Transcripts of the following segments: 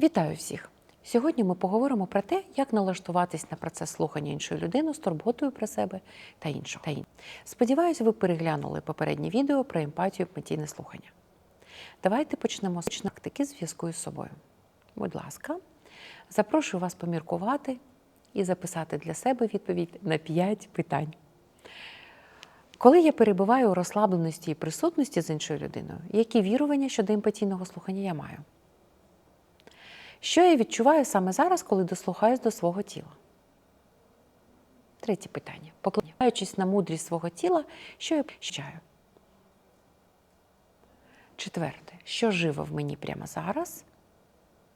Вітаю всіх! Сьогодні ми поговоримо про те, як налаштуватись на процес слухання іншої людини з турботою про себе та іншого. Та ін- Сподіваюсь, ви переглянули попереднє відео про емпатію і емпатійне слухання. Давайте почнемо з практики зв'язку із собою. Будь ласка, запрошую вас поміркувати і записати для себе відповідь на 5 питань. Коли я перебуваю у розслабленості і присутності з іншою людиною, які вірування щодо емпатійного слухання я маю? Що я відчуваю саме зараз, коли дослухаюсь до свого тіла? Третє питання. Покладаючись на мудрість свого тіла, що я відчуваю? Четверте. Що живо в мені прямо зараз?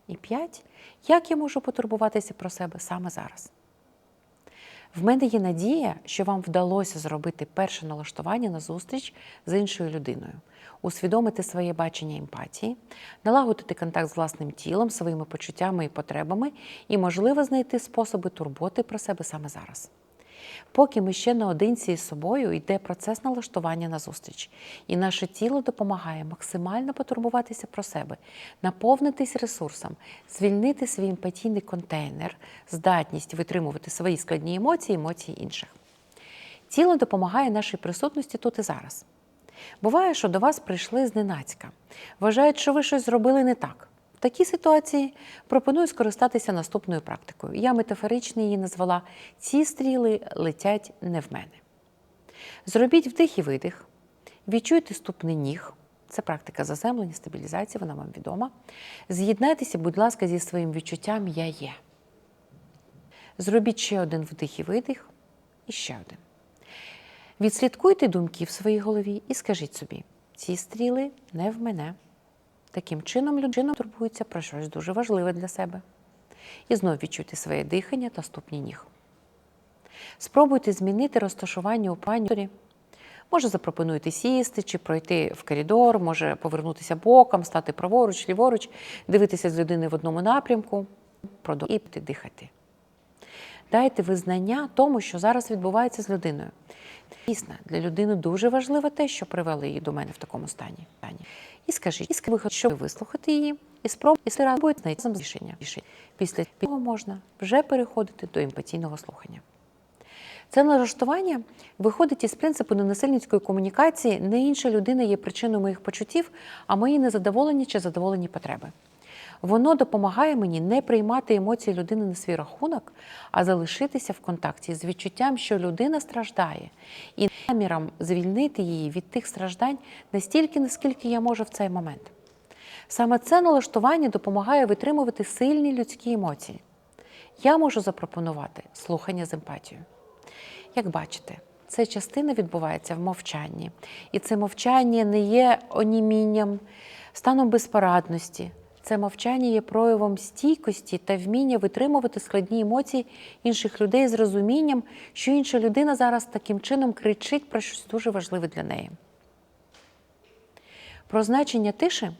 І п'ять. Як я можу потурбуватися про себе саме зараз? В мене є надія, що вам вдалося зробити перше налаштування на зустріч з іншою людиною, усвідомити своє бачення емпатії, налагодити контакт з власним тілом, своїми почуттями і потребами, і, можливо, знайти способи турботи про себе саме зараз. Поки ми ще наодинці із собою, йде процес налаштування на зустріч, і наше тіло допомагає максимально потурбуватися про себе, наповнитись ресурсом, звільнити свій емпатійний контейнер, здатність витримувати свої складні емоції, емоції інших. Тіло допомагає нашій присутності тут і зараз. Буває, що до вас прийшли зненацька, вважають, що ви щось зробили не так. Такій ситуації пропоную скористатися наступною практикою. Я метафорично її назвала Ці стріли летять не в мене. Зробіть вдих і видих, відчуйте ступний ніг. Це практика заземлення, стабілізації, вона вам відома. З'єднайтеся, будь ласка, зі своїм відчуттям Я є. Зробіть ще один вдих і видих, і ще один. Відслідкуйте думки в своїй голові і скажіть собі: ці стріли не в мене. Таким чином людина турбується про щось дуже важливе для себе. І знов відчуйте своє дихання та ступні ніг. Спробуйте змінити розташування у панірі. Може, запропонуйте сісти чи пройти в коридор, може повернутися боком, стати праворуч, ліворуч, дивитися з людини в одному напрямку, продовжуйте дихати. Дайте визнання тому, що зараз відбувається з людиною. Дійсно, для людини дуже важливо те, що привели її до мене в такому стані. І скажіть, і ви вислухати її, і спробуйте спробуйте знайти рішення. Після цього можна вже переходити до емпатійного слухання. Це налаштування виходить із принципу ненасильницької комунікації. Не інша людина є причиною моїх почуттів, а мої незадоволені чи задоволені потреби. Воно допомагає мені не приймати емоції людини на свій рахунок, а залишитися в контакті з відчуттям, що людина страждає, і наміром звільнити її від тих страждань настільки, наскільки я можу в цей момент. Саме це налаштування допомагає витримувати сильні людські емоції. Я можу запропонувати слухання з емпатією. Як бачите, ця частина відбувається в мовчанні, і це мовчання не є онімінням, станом безпорадності. Це мовчання є проявом стійкості та вміння витримувати складні емоції інших людей з розумінням, що інша людина зараз таким чином кричить про щось дуже важливе для неї. Про значення тиші,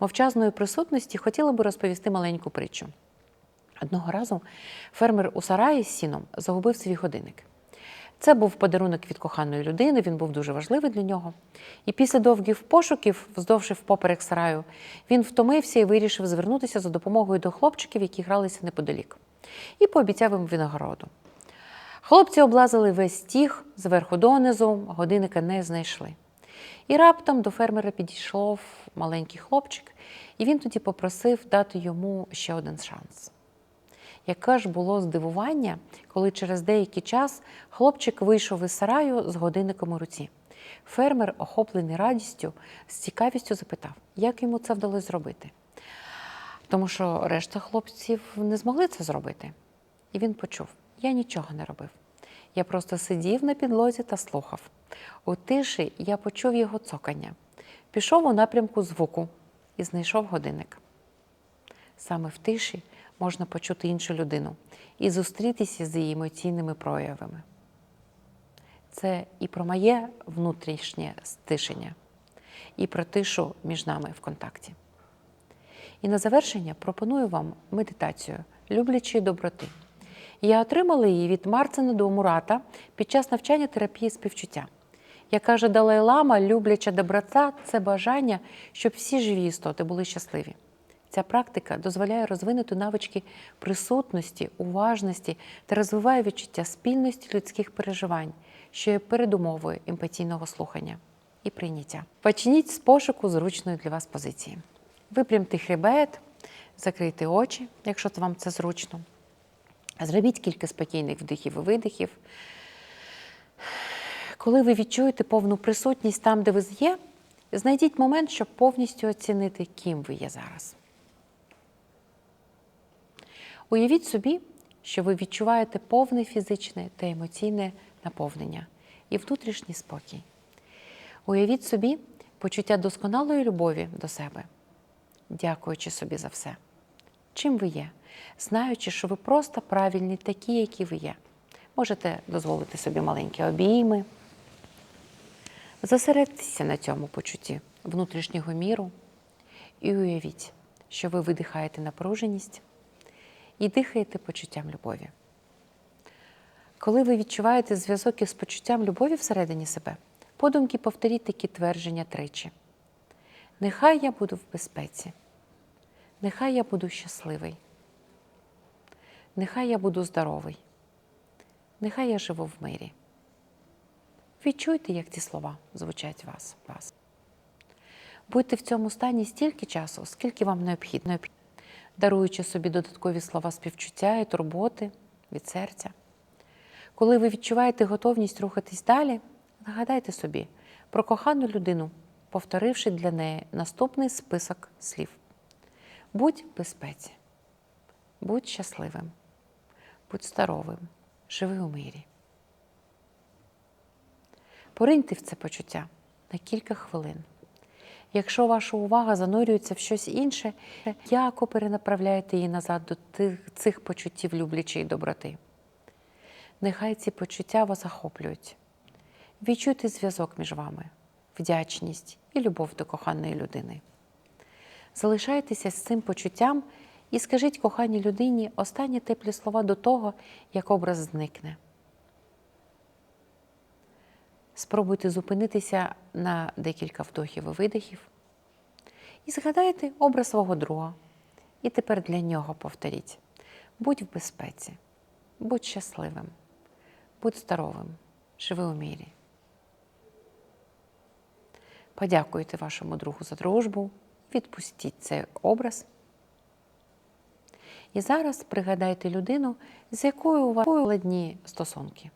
мовчазної присутності хотіла би розповісти маленьку притчу. Одного разу фермер у сараї з сіном загубив свій годинник. Це був подарунок від коханої людини, він був дуже важливий для нього. І після довгих пошуків, вздовж впоперек сараю, він втомився і вирішив звернутися за допомогою до хлопчиків, які гралися неподалік, і пообіцяв їм винагороду. Хлопці облазили весь стіг зверху донизу, годинника не знайшли. І раптом до фермера підійшов маленький хлопчик, і він тоді попросив дати йому ще один шанс. Яке ж було здивування, коли через деякий час хлопчик вийшов із сараю з годинником у руці. Фермер, охоплений радістю, з цікавістю запитав, як йому це вдалося зробити. Тому що решта хлопців не змогли це зробити. І він почув: я нічого не робив. Я просто сидів на підлозі та слухав. У тиші я почув його цокання, пішов у напрямку звуку і знайшов годинник. Саме в тиші можна почути іншу людину і зустрітися з її емоційними проявами. Це і про моє внутрішнє стишення, і про тишу між нами в контакті. І на завершення пропоную вам медитацію люблячої доброти. Я отримала її від Марцина до Мурата під час навчання терапії співчуття. Як каже Далай Лама, любляча доброта це бажання, щоб всі живі істоти були щасливі. Ця практика дозволяє розвинути навички присутності, уважності та розвиває відчуття спільності людських переживань, що є передумовою емпатійного слухання і прийняття. Почніть з пошуку зручної для вас позиції. Випрямте хребет, закрийте очі, якщо вам це зручно. Зробіть кілька спокійних вдихів і видихів. Коли ви відчуєте повну присутність там, де ви є, знайдіть момент, щоб повністю оцінити, ким ви є зараз. Уявіть собі, що ви відчуваєте повне фізичне та емоційне наповнення і внутрішній спокій. Уявіть собі почуття досконалої любові до себе, дякуючи собі за все. Чим ви є, знаючи, що ви просто правильні такі, які ви є. Можете дозволити собі маленькі обійми. Зосередьтеся на цьому почутті внутрішнього міру і уявіть, що ви видихаєте напруженість і дихаєте почуттям любові. Коли ви відчуваєте зв'язок із почуттям любові всередині себе, подумки повторіть такі твердження тричі. Нехай я буду в безпеці. Нехай я буду щасливий. Нехай я буду здоровий. Нехай я живу в мирі. Відчуйте, як ці слова звучать вас. вас. Будьте в цьому стані стільки часу, скільки вам необхідно, даруючи собі додаткові слова співчуття і турботи від серця. Коли ви відчуваєте готовність рухатись далі, нагадайте собі про кохану людину, повторивши для неї наступний список слів. Будь в безпеці, будь щасливим, будь здоровим, живи у мирі. Пориньте в це почуття на кілька хвилин. Якщо ваша увага занурюється в щось інше, яко перенаправляєте її назад до тих, цих почуттів люблячої доброти. Нехай ці почуття вас захоплюють. Відчуйте зв'язок між вами, вдячність і любов до коханої людини. Залишайтеся з цим почуттям і скажіть коханій людині останні теплі слова до того, як образ зникне. Спробуйте зупинитися на декілька вдохів і видихів. І згадайте образ свого друга. І тепер для нього повторіть: будь в безпеці, будь щасливим, будь здоровим, живи у мірі. Подякуйте вашому другу за дружбу, відпустіть цей образ. І зараз пригадайте людину, з якою у вас складні стосунки.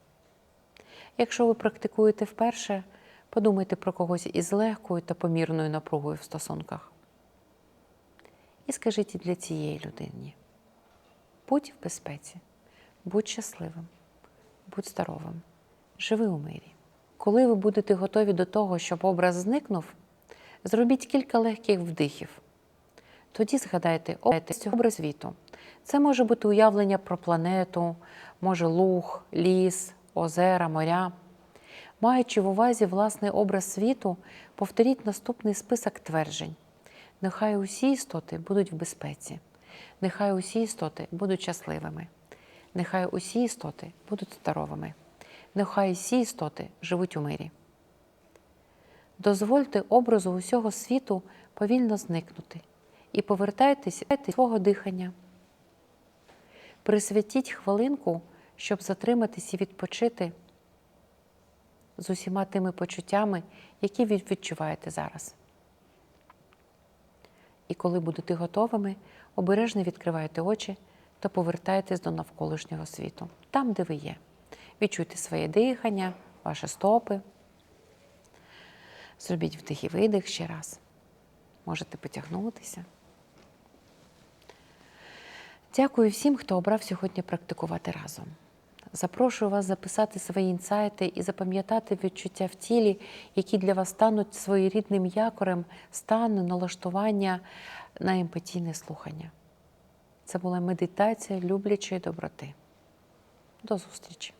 Якщо ви практикуєте вперше, подумайте про когось із легкою та помірною напругою в стосунках. І скажіть для цієї людини: будь в безпеці, будь щасливим, будь здоровим, живи у мирі. Коли ви будете готові до того, щоб образ зникнув, зробіть кілька легких вдихів. Тоді згадайте образ світу. Це може бути уявлення про планету, може луг, ліс, озера, моря. Маючи в увазі власний образ світу, повторіть наступний список тверджень. Нехай усі істоти будуть в безпеці, нехай усі істоти будуть щасливими, нехай усі істоти будуть здоровими, нехай усі істоти живуть у мирі. Дозвольте образу усього світу повільно зникнути і повертайтеся до свого дихання. Присвятіть хвилинку, щоб затриматись і відпочити з усіма тими почуттями, які ви відчуваєте зараз. І коли будете готовими, обережно відкривайте очі та повертайтесь до навколишнього світу, там, де ви є. Відчуйте своє дихання, ваші стопи. Зробіть вдих і видих ще раз. Можете потягнутися. Дякую всім, хто обрав сьогодні практикувати разом. Запрошую вас записати свої інсайти і запам'ятати відчуття в тілі, які для вас стануть своєрідним якорем стану налаштування на емпатійне слухання. Це була медитація люблячої доброти. До зустрічі!